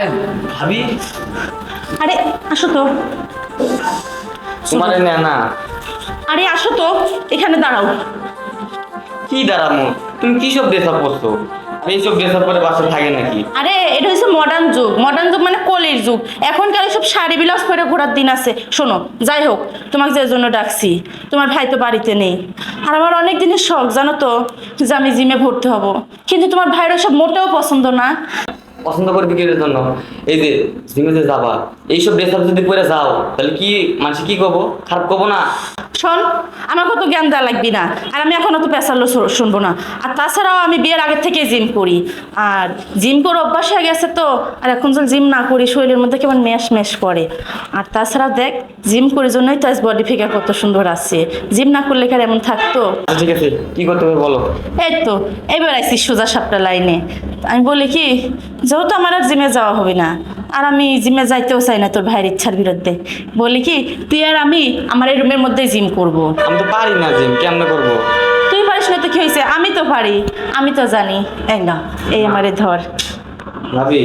আরে ভাবি। আরে আসো তো। তোমার না না আরে আসো তো। এখানে দাঁড়াও। কি দাঁড়ামো? তুমি কি সব ড্রেস আপ করছ এইসব ড্রেস আপ করে বাসা থাকে নাকি? আরে এটা হচ্ছে মডার্ন যুগ। মডার্ন যুগ মানে কলির যুগ। এখনকার সব শাড়ি বিলাস করে ঘোরার দিন আছে। শোনো যাই হোক তোমাকে যে জন্য ডাকছি তোমার ভাই তো বাড়িতে নেই। আর আমার অনেক দিনের শখ জানো তো যে আমি জিমে ভর্তি হব। কিন্তু তোমার ভাইয়ের সব মোটেও পছন্দ না। পছন্দ করে বিক্রির জন্য। এই যে জিমে যে যাবা, এইসব ড্রেস যদি পরে যাও, তাহলে কি মানুষ কি করব? খারাপ করব না? শোন আমার কত জ্ঞান দেওয়া লাগবি না আর আমি এখন অত পেশালো শুনব না। আর তাছাড়াও আমি বিয়ের আগের থেকে জিম করি। আর জিম করে অভ্যাস হয়ে গেছে তো আর এখন যদি জিম না করি শরীরের মধ্যে কেমন ম্যাশ ম্যাশ করে। আর তাছাড়া দেখ জিম করি জন্যই তো আজ বডি ফিগার কত সুন্দর আছে। জিম না করলে কার এমন থাকতো? আচ্ছা ঠিক আছে কি করতে হবে বলো? এই তো এবার আইসি সোজা সাপটা লাইনে। আমি বলি কি যেহেতু আমার আর জিমে যাওয়া হবে না আর আমি জিমে যাইতেও চাই না তোর ভাইয়ের ইচ্ছার বিরুদ্ধে। বলি কি তুই আর আমি আমার এই রুমের মধ্যেই জিম করব। আমি তো পারি না জিম কেমনে করব? তুই পারিস না তো কি হয়েছে? আমি তো পারি আমি তো জানি। এই না এই আমারে ধর। ভাবি।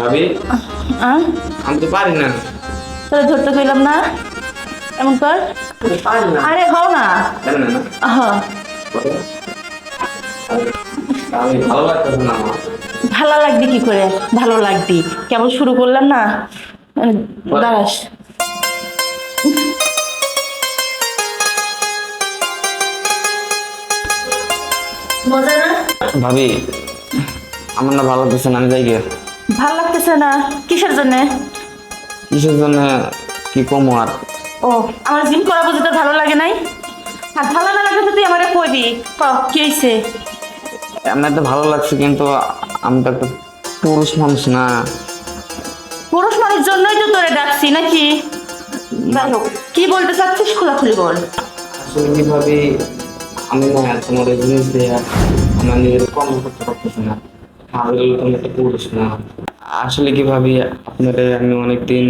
ভাবি। আমি তো পারি না। তোরা ধরতে কইলাম না? এমন কর। আরে হও না। আহ আমি ভালো লাগতেছে না আমার ভালো লাগবে কি করে? ভালো লাগবি। কেবল শুরু করলাম না? দাঁড়াস। মজা না? ভাবি আমার না ভালো লাগতেছে না আমি যাই গিয়ে। ভালো লাগতেছে না? কিসের জন্য? কিসের জন্য কি কমো আর? ও আমার জিম করা বুঝি তোর ভালো লাগে নাই? আর ভালো না লাগে তো তুই আমারে কইবি। ক এমনি তো ভালো লাগছে কিন্তু আমি তো একটা পুরুষ মানুষ না। পুরুষ মানুষ জন্যই তো তোরে ডাকছি নাকি? যাই হোক কি বলতে চাচ্ছিস খোলাখুলি বল। আসলে কি ভাবি আমি না তোমার জিনিস দিয়ে আমার নিজের কর্ম করতে পারতেছি না। ভাবি তুমি একটা পুরুষ না। আসলে কি ভাবি আপনাদের আমি অনেকদিন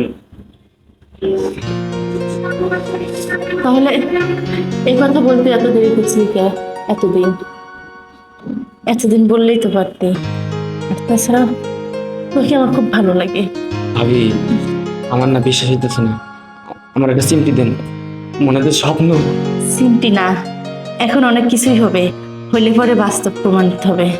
তাহলে এই কথা বলতে এত দেরি করছিলি কে? এতদিন। এতদিন বললেই তো পারতি। আর তাছাড়া তোকে আমার খুব ভালো লাগে। আমি আমার না বিশ্বাস হইতেছে না। আমার একটা চিমটি দেন। মনে হচ্ছে স্বপ্ন। চিন্তি না এখন অনেক কিছুই হবে। হইলে পরে বাস্তব প্রমাণিত হবে।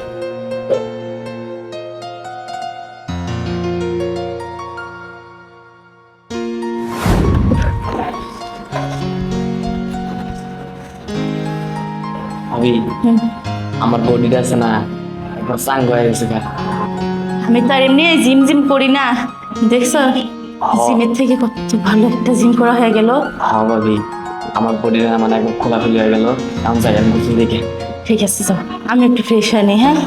হুম। আমার বডিটা আছে না একবার চাঙ্গ হয়ে গেছে গা। আমি তো আর এমনি জিম জিম করি না। দেখছ জিমের থেকে কত ভালো একটা জিম করা হয়ে গেল। হ্যাঁ ভাবি আমার বডিটা মানে একদম খোলাখুলি হয়ে গেল। আমি যাই আমি দেখে। ঠিক আছে যাও। আমি একটু ফ্রেশ হয়ে নিই হ্যাঁ?